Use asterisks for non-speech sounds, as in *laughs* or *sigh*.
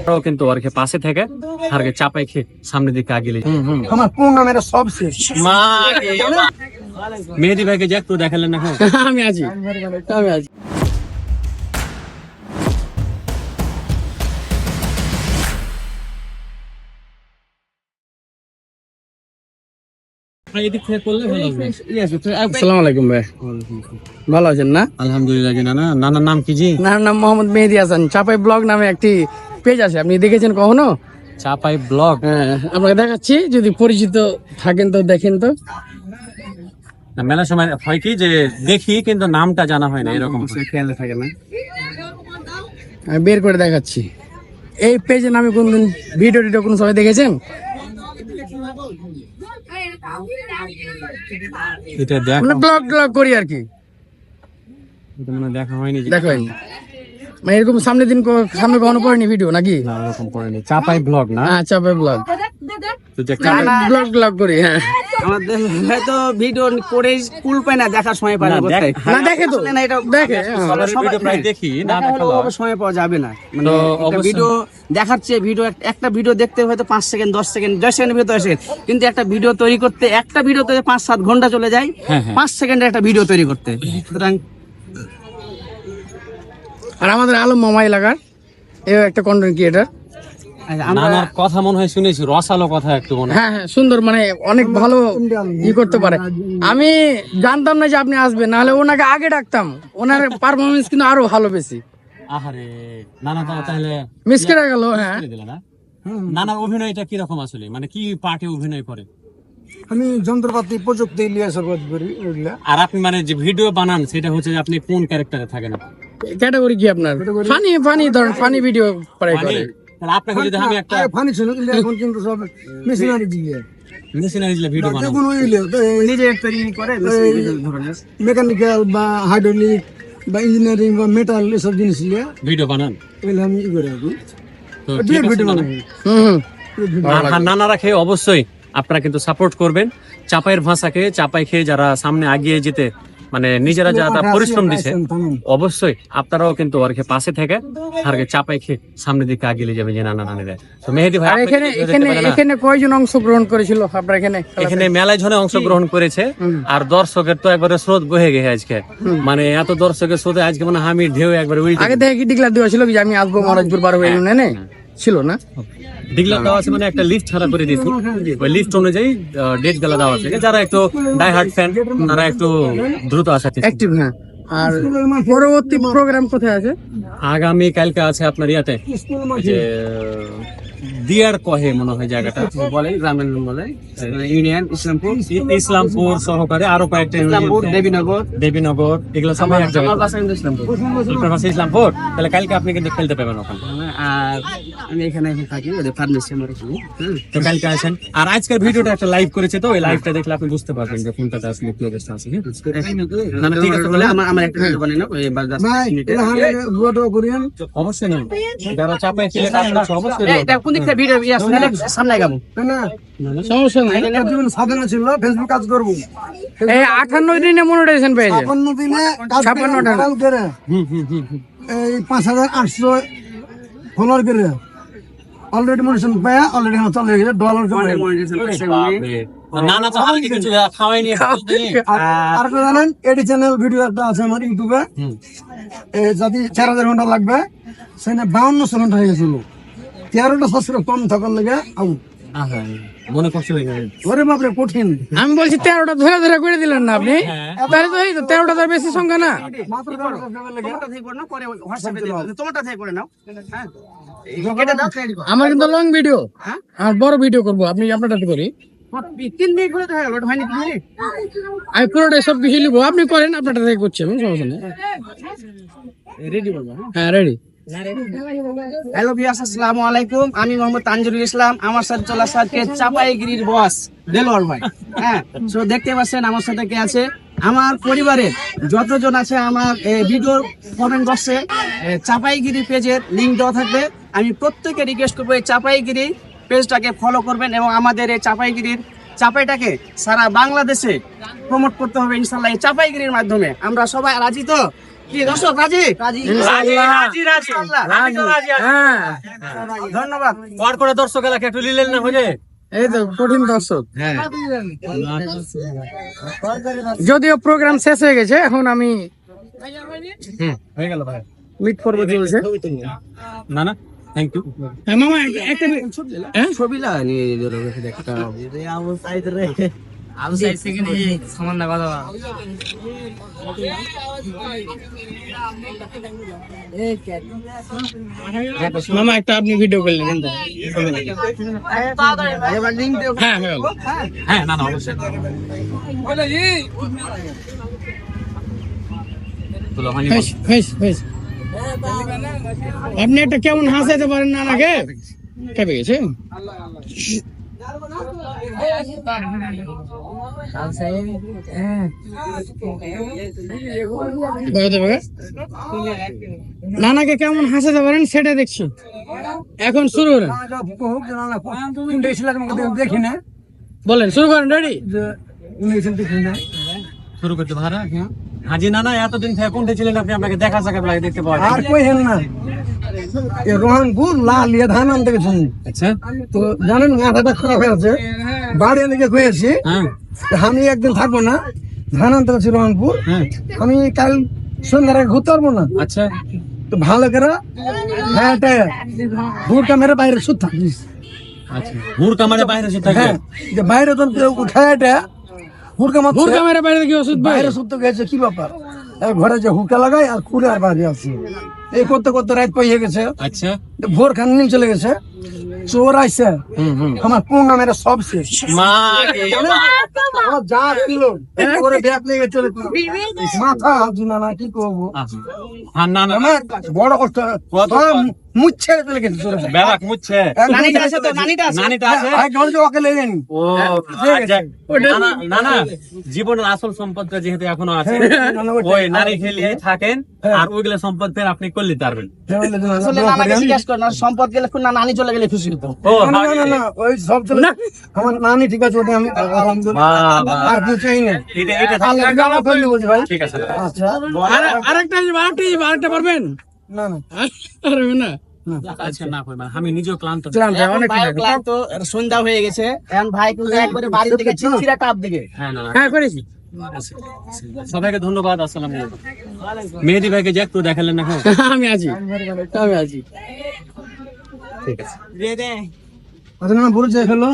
তারাও কিন্তু আর কি পাশে থেকে আর কি চাপাই খেয়ে সামনের দিকে আগিয়ে আমার পূর্ণ মেরে সব শেষ। মা মেহেদি ভাইকে যে একটু দেখালেন না এখন? *laughs* আমি আছি। আমি আছি। আপনার এদিক থেকে করলে ভালো হবে। আসসালামু আলাইকুম ভাই। ভালো আছেন না? আলহামদুলিল্লাহ জি নানা। নানার নাম কি জি? নার নাম মোহাম্মদ মেহেদি হাসান। চাপাই ব্লগ নামে একটি পেজ আছে আপনি দেখেছেন কখনো? চাপাই ব্লগ। হ্যাঁ আপনাকে দেখাচ্ছি যদি পরিচিত থাকেন তো দেখেন তো। মেলা সময় হয় কি যে দেখি কিন্তু নামটা জানা হয় না এরকম। খেয়াল থাকে না। আমি বের করে দেখাচ্ছি। এই পেজের নামে কোনদিন ভিডিও টিডিও কোনো সময় দেখেছেন? এটা দেখ মানে ব্লগ ব্লগ করি আর কি। এটা দেখা হয়নি দেখো মানে এরকম সামনে দিন সামনে কখনো পড়েনি ভিডিও নাকি? না, পড়েনি। চাপাই ব্লগ না? হ্যাঁ চাপাই ব্লগ একটা- ব্লগ ব্লগ করি হ্যাঁ। হয়তো ভিডিও করে কুল পায় না দেখার সময় পায় না না, কোথায়। দেখ- না দেখে তো। না, এটা দেখে হ্যাঁ। ভিডিও প্রায় দেখি না সময় পাওয়া যাবে না। মানে ভিডিও দেখাচ্ছে ভিডিও একটা ভিডিও দেখতে হয়তো পাঁচ সেকেন্ড দশ সেকেন্ড দশ সেকেন্ড ভিতরে আসে কিন্তু একটা ভিডিও তৈরি করতে একটা ভিডিওতে পাঁচ সাত ঘণ্টা চলে যায়। হ্যাঁ, হ্যাঁ। পাঁচ সেকেন্ডে একটা ভিডিও তৈরি করতে। সুতরাং আর আমাদের আলম মামা এলাকার এও একটা কন্টেন্ট ক্রিয়েটার আমরা নানার কথা মনে হয় শুনেছি রসালো কথা একটু মনে হ্যাঁ। হ্যাঁ সুন্দর মানে অনেক ভালো ই করতে পারে। আমি জানতাম না যে আপনি আসবেন নাহলে ওনাকে আগে ডাকতাম। ওনার পারফরমেন্স কিন্তু আরও ভালো বেশি। আহারে নানা তো তাহলে মিস করে গেল হ্যাঁ। করে না? নানার অভিনয়টা কীরকম আসলে? মানে কি পার্টে অভিনয় করে? আমি যন্ত্রপাতি প্রযুক্তি নিয়ে সর্বাদ করি আর আপনি মানে যে ভিডিও বানান সেটা হচ্ছে আপনি কোন ক্যারেক্টারে থাকেন? ক্যাটাগরি কি আপনার? ফানি ফানি ধরেন ফানি ভিডিও প্রায় করে। আপনাকে যদি আমি একটা ফানি ছিল কিন্তু এখন কিন্তু সব মেশিনারি দিয়ে। মেশিনারি ভিডিও বানাবো। দেখুন ওইগুলো নিজে তৈরি করে মেকানিক্যাল বা হাইড্রোলিক বা ইঞ্জিনিয়ারিং বা মেটাল এসব জিনিস নিয়ে ভিডিও বানান। ওইগুলো আমি ই করে রাখি ভিডিও নানা। বানাই খেয়ে অবশ্যই আপনারা কিন্তু সাপোর্ট করবেন। চাপাইয়ের ভাষাকে চাপাই খেয়ে যারা সামনে আগিয়ে যেতে মানে নিজেরা যারা পরিশ্রম দিছে অবশ্যই আপনারাও কিন্তু আর কি পাশে থেকে আর কি চাপাই খেয়ে সামনের দিকে আগিয়ে যাবে যে নানা নানিরা তো মেহেদি ভাই এখানে এখানে এখানে কয়জন অংশগ্রহণ করেছিল? আপনার এখানে এখানে মেলায় ঝনে অংশগ্রহণ করেছে আর দর্শকের তো একবারে স্রোত বহে গেছে আজকে। মানে এত দর্শকের স্রোতে আজকে মানে হামির ঢেউ একবারে আগে থেকে কি ডিক্লার দেওয়া ছিল যে আমি আসব মহারাজপুর বার হয়ে ইউনিয়নে ছিল না। ডিগলা দেওয়া আছে মানে একটা লিস্ট ছাড়া করে দিয়েছি। ওই লিস্ট অনুযায়ী ডেটগুলা দেওয়া আছে। যারা একটু ডাই হার্ট ফ্যান তারা একটু দ্রুত আসা অ্যাক্টিভ হ্যাঁ। আর পরবর্তী প্রোগ্রাম কোথায় আছে? আগামী কালকে আছে আপনার ইয়াতে যে দিয়ার কহে মনে হয় জায়গাটা। বলে গ্রামের নাম বলে। ইউনিয়ন ইসলামপুর ইসলামপুর সহকারে আরও কয়েকটা ইসলামপুর দেবীনগর। দেবীনগর এগুলো এক কিন্তু ইসলামপুর। আপনার পাশে ইসলামপুর? তাহলে কালকে আপনি কিন্তু খেলতে পাবেন ওখানে। আর আমি এখানে থাকি ওদের ফার্মেসি আমার তো কালকে আসেন। আর আজকের ভিডিওটা একটা লাইভ করেছে তো ওই লাইভটা দেখলে আপনি বুঝতে পারবেন যে কোনটাতে আসলে কি অবস্থা আছে হ্যাঁ? না, না, ঠিক আছে বলে আমার আমার একটা ভিডিও বানাই না ওই করিয়েন অবশ্যই না যারা চাপায় খেলে কাজ করছে অবশ্যই এটা কোন দিক থেকে ভিডিও সামনে গাবো সমস্যা নাই। জীবন সাধারণ ছিল ফেসবুক কাজ করব। এই দিনে মনিটাইজেশন পেয়েছে। দিনে করে। এই ফলোয়ার করে। অলরেডি মনিশন পায়া অলরেডি চলে গেছে ডলার জমা না না তো কিছু খাওয়াই নিয়ে আর আরেকটা জানেন এডি চ্যানেল ভিডিও একটা আছে আমার ইউটিউবে যদি চার হাজার ঘণ্টা লাগবে সেখানে বাউন্নশো ঘণ্টা হয়ে গেছিল। তেরোটা সাবস্ক্রাইব কম থাকার লেগে আউট মনে কষ্ট হয়ে গেছে ওরে বাপরে কঠিন। আমি বলছি তেরোটা ধরে ধরে করে দিলেন না আপনি? তাহলে তো এই তো তেরোটা তার বেশি সংখ্যা না। হ্যাঁ। আমার কিন্তু লং ভিডিও আর বড় ভিডিও করব। আপনি আপনারটাতে করি। তিন মিনিট করে হয়ে গেল হয়নি তিন মিনিট আমি পুরোটাই সব কিছু লিখব আপনি করেন আপনারটা থেকে করছি আমি সমস্যা নেই। রেডি বলব হ্যাঁ। রেডি হ্যালো ভিউয়ার্স আসসালামু আলাইকুম। আমি মোহাম্মদ তানজুরুল ইসলাম। আমার সাথে চলে আজকে চাপাইগিরির বস দেলোয়ার ভাই। হ্যাঁ তো দেখতে পাচ্ছেন আমার সাথে কে আছে? আমার পরিবারের যতজন আছে, আমার ভিডিও কমেন্ট বক্সে চাপাইগিরি পেজের লিঙ্ক দেওয়া থাকবে। আমি প্রত্যেকে রিকোয়েস্ট করব এই চাপাইগিরি পেজটাকে ফলো করবেন এবং আমাদের এই চাপাইগিরির চাপাইটাকে সারা বাংলাদেশে প্রমোট করতে হবে ইনশাল্লাহ এই চাপাইগিরির মাধ্যমে। আমরা সবাই রাজি তো? দর্শক। হ্যাঁ ধন্যবাদ করে এলাকা একটু লিলেন না হয়ে এই তো কঠিন দর্শক হ্যাঁ যদিও প্রোগ্রাম শেষ হয়ে গেছে এখন আমি হুম হয়ে গেল ভাই মিট করব চলছে না না থ্যাংক ইউ হ্যাঁ, মামা একটা- একটা হ্যাঁ? ছবি লাগানি একটা মামা একটা আপনি ভিডিও করলেন কিন্তু। হ্যাঁ হ্যাঁ হ্যাঁ না না অবশ্যই। আপনি একটা কেমন হাসাইতে পারেন না নাকি কেঁপে গেছে? দেখাতে পারে? নানাকে কেমন হাসাতে পারেন সেটা দেখছি। এখন শুরু করেন দেখি না বলেন শুরু করেন রেডি শুরু করতে ভাড়া হাজি না না এতদিন থেকে কোনটা ছিলেন আপনি? আপনাকে দেখা সাক্ষাৎ লাগে দেখতে পাওয়া আর কই হেন না? এ রোহানপুর লাল ইয়ে ধান আনতে গেছেন। আচ্ছা। তো জানেন মাথাটা খারাপ হয়ে আছে। বাড়ি এনে খুঁয়েছি হ্যাঁ। আমি একদিন থাকব না। ধান আনতে গেছি রোহানপুর হ্যাঁ। আমি কাল সন্ধ্যার আগে ঘুরতে পারব না। আচ্ছা। তো ভালো করে হ্যাঁ ভুরটা মেরে বাইরে সুদ থাকিস। আচ্ছা। হুর কামারে বাইরে সে থাকে হ্যাঁ যে বাইরে তো উঠায় হুড়কা মাত্র ভুর ক্যামেরা বাইরে কি ওষুধ বাইরে সুদ তো গেছে কি ব্যাপার? ঘরে যে হুকা লাগাই আর খুলে আর বাইরে আসি এই করতে করতে রাত পাইয়ে গেছে। আচ্ছা। ভোর খান নিম চলে গেছে। চোর আইসে আমার কোন নামের সব শেষ। মা যা ছিল করে ব্যাগ লেগে চলে মাথা হাজু না কি করব? হ্যাঁ না না। বড় কষ্ট কত? মুচ্ছে চলে গেছে চলে গেছে। মুচ্ছে নানিটা আছে তো নানিটা আছে? নানিটা আছে? আই জলদি ওকে লেগে নি ও আচ্ছা। না না, না না জীবনের আসল সম্পদটা যেহেতু এখনও আছে ওই নারী খেলিয়ে থাকেন আর ওইগুলো সম্পদ ফের আপনি করলে পারবেন আসলে নানাকে জিজ্ঞাসা কর না সম্পদ গেলে না নানি চলে গেলে খুশি হতো। না না না ওই সব চলে আমার নানি ঠিক আছে ওটা আমি আর কিছু চাই না। এটা এটা আল্লাহ গানা ফেললি বলছি ভাই। ঠিক আছে। আচ্ছা। আরেকটা আরেকটা আরেকটা পারবেন? না না। পারবেন না। আচ্ছা না কই আমি নিজেও ক্লান্ত। ক্লান্ত সন্ধ্যা হয়ে গেছে। এখন ভাই কিন্তু একবারে বাড়ির দিকে টাপ হ্যাঁ হ্যাঁ করেছি। আচ্ছা, সবাইকে ধন্যবাদ আসসালাম আলাইকুম। মেহেদি ভাইকে যে একটু দেখালেন না *laughs* আমি আছি। আমি আছি। ঠিক আছে। আচ্ছা না বলছে হলো